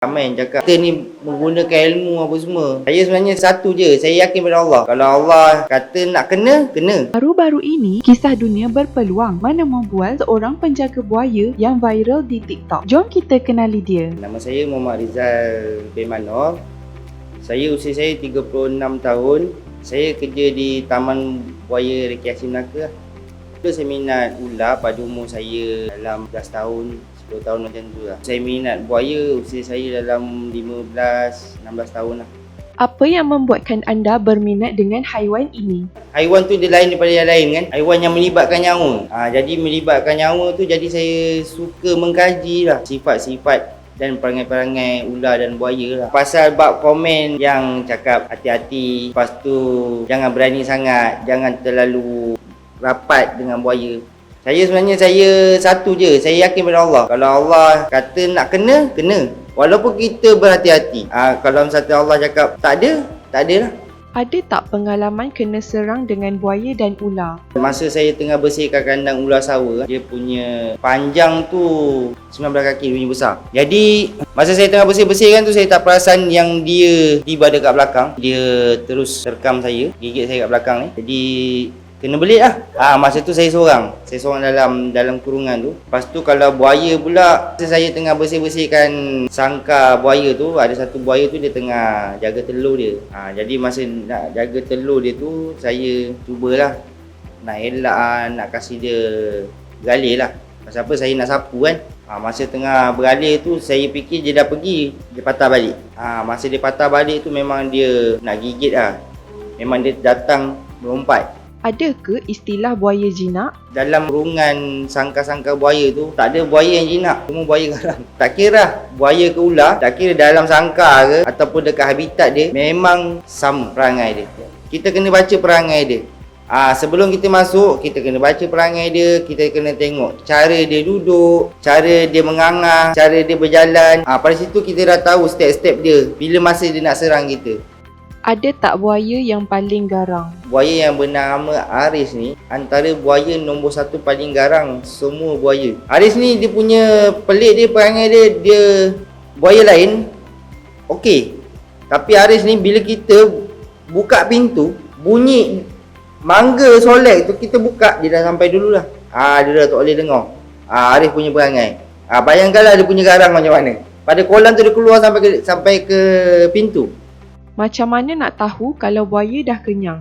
Ramai yang cakap kita ni menggunakan ilmu apa semua. Saya sebenarnya satu je. Saya yakin pada Allah. Kalau Allah kata nak kena, kena. Baru-baru ini, kisah dunia berpeluang mana membuat seorang penjaga buaya yang viral di TikTok. Jom kita kenali dia. Nama saya Muhammad Rizal bin Manor. Saya usia saya 36 tahun. Saya kerja di Taman Buaya Rekreasi Melaka. Dulu saya minat ular pada umur saya dalam 11 tahun, 10 tahun macam tu lah. Saya minat buaya usia saya dalam 15, 16 tahun lah. Apa yang membuatkan anda berminat dengan haiwan ini? Haiwan tu dia lain daripada yang lain kan. Haiwan yang melibatkan nyawa. Ha, jadi melibatkan nyawa tu jadi saya suka mengkaji lah sifat-sifat dan perangai-perangai ular dan buaya lah. Pasal bab komen yang cakap hati-hati, lepas tu jangan berani sangat, jangan terlalu rapat dengan buaya. Saya sebenarnya saya satu je, saya yakin pada Allah. Kalau Allah kata nak kena, kena. Walaupun kita berhati-hati. Ah kalau misalnya Allah cakap tak ada, tak ada lah. Ada tak pengalaman kena serang dengan buaya dan ular? Masa saya tengah bersihkan kandang ular sawa, dia punya panjang tu 19 kaki punya besar. Jadi masa saya tengah bersih-bersihkan tu saya tak perasan yang dia tiba dekat belakang. Dia terus terkam saya, gigit saya kat belakang ni. Jadi kena belit lah. Ha, masa tu saya seorang. Saya seorang dalam dalam kurungan tu. Lepas tu kalau buaya pula, saya tengah bersih-bersihkan sangka buaya tu, ada satu buaya tu dia tengah jaga telur dia. Ha, jadi masa nak jaga telur dia tu, saya cubalah nak elak nak kasih dia beralih lah. Pasal apa saya nak sapu kan. Ha, masa tengah beralih tu saya fikir dia dah pergi, dia patah balik. Ha, masa dia patah balik tu memang dia nak gigit lah. Memang dia datang melompat. Ada ke istilah buaya jinak? Dalam kurungan sangka-sangka buaya tu tak ada buaya yang jinak, semua buaya garang. Tak kira lah, buaya ke ular, tak kira dalam sangka ke ataupun dekat habitat dia, memang sama perangai dia. Kita kena baca perangai dia. Ah sebelum kita masuk, kita kena baca perangai dia, kita kena tengok cara dia duduk, cara dia mengangah, cara dia berjalan. Ah pada situ kita dah tahu step-step dia bila masa dia nak serang kita. Ada tak buaya yang paling garang? Buaya yang bernama Aris ni antara buaya nombor satu paling garang semua buaya. Aris ni dia punya pelik dia perangai dia dia buaya lain okey. Tapi Aris ni bila kita buka pintu bunyi mangga solek tu kita buka dia dah sampai dulu lah. Ah dia dah tak boleh dengar. Ah Aris punya perangai. Ah bayangkanlah dia punya garang macam mana. Pada kolam tu dia keluar sampai ke sampai ke pintu. Macam mana nak tahu kalau buaya dah kenyang?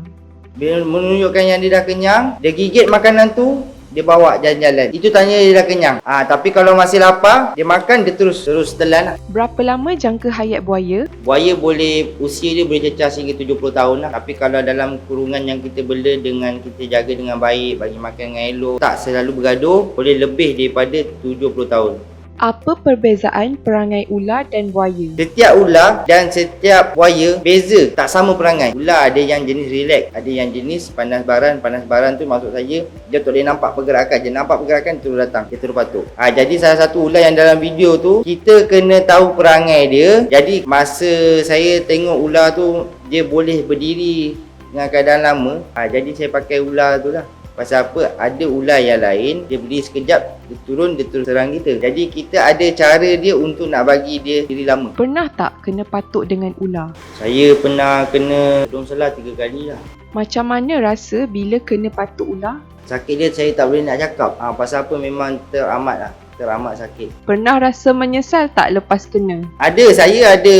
Bila menunjukkan yang dia dah kenyang, dia gigit makanan tu, dia bawa jalan-jalan. Itu tanya dia dah kenyang. Ah, tapi kalau masih lapar, dia makan dia terus terus telan lah. Berapa lama jangka hayat buaya? Buaya boleh usia dia boleh cecah sehingga 70 tahun lah. Tapi kalau dalam kurungan yang kita bela dengan kita jaga dengan baik, bagi makan dengan elok, tak selalu bergaduh, boleh lebih daripada 70 tahun. Apa perbezaan perangai ular dan buaya? Setiap ular dan setiap buaya beza, tak sama perangai. Ular ada yang jenis relax, ada yang jenis panas baran. Panas baran tu maksud saya dia tak boleh nampak pergerakan. Dia nampak pergerakan terus datang, dia terus patuk. Ha, jadi salah satu ular yang dalam video tu kita kena tahu perangai dia. Jadi masa saya tengok ular tu dia boleh berdiri dengan keadaan lama. Ha, jadi saya pakai ular tu lah. Pasal apa? Ada ular yang lain, dia berdiri sekejap, dia turun, dia terus serang kita. Jadi kita ada cara dia untuk nak bagi dia diri lama. Pernah tak kena patuk dengan ular? Saya pernah kena dom selah tiga kali lah. Macam mana rasa bila kena patuk ular? Sakit dia saya tak boleh nak cakap. Ha, pasal apa memang teramat lah. Teramat sakit. Pernah rasa menyesal tak lepas kena? Ada, saya ada.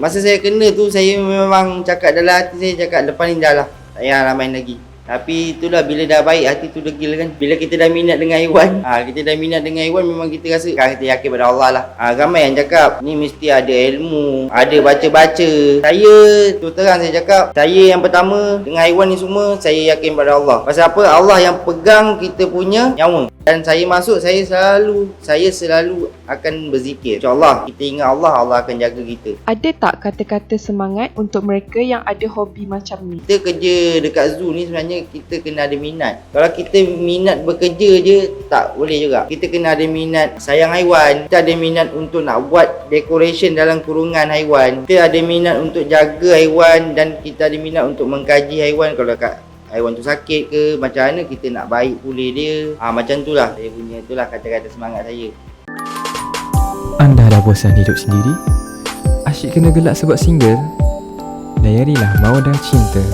Masa saya kena tu, saya memang cakap dalam hati saya cakap lepas ni dah lah. Tak payah lah main lagi. Tapi itulah bila dah baik hati tu degil kan. Bila kita dah minat dengan haiwan, ha, kita dah minat dengan haiwan memang kita rasa kan kita yakin pada Allah lah. Ha, ramai yang cakap ni mesti ada ilmu, ada baca-baca. Saya tu terang saya cakap, saya yang pertama dengan haiwan ni semua saya yakin pada Allah. Pasal apa? Allah yang pegang kita punya nyawa. Dan saya masuk saya selalu saya selalu akan berzikir. InsyaAllah kita ingat Allah, Allah akan jaga kita. Ada tak kata-kata semangat untuk mereka yang ada hobi macam ni? Kita kerja dekat zoo ni sebenarnya kita kena ada minat. Kalau kita minat bekerja je tak boleh juga. Kita kena ada minat sayang haiwan. Kita ada minat untuk nak buat decoration dalam kurungan haiwan. Kita ada minat untuk jaga haiwan dan kita ada minat untuk mengkaji haiwan kalau kat haiwan tu sakit ke macam mana kita nak baik pulih dia. Ha, macam tu lah saya punya tu lah kata-kata semangat saya. Anda dah bosan hidup sendiri? Asyik kena gelak sebab single Layarilah Mawada Cinta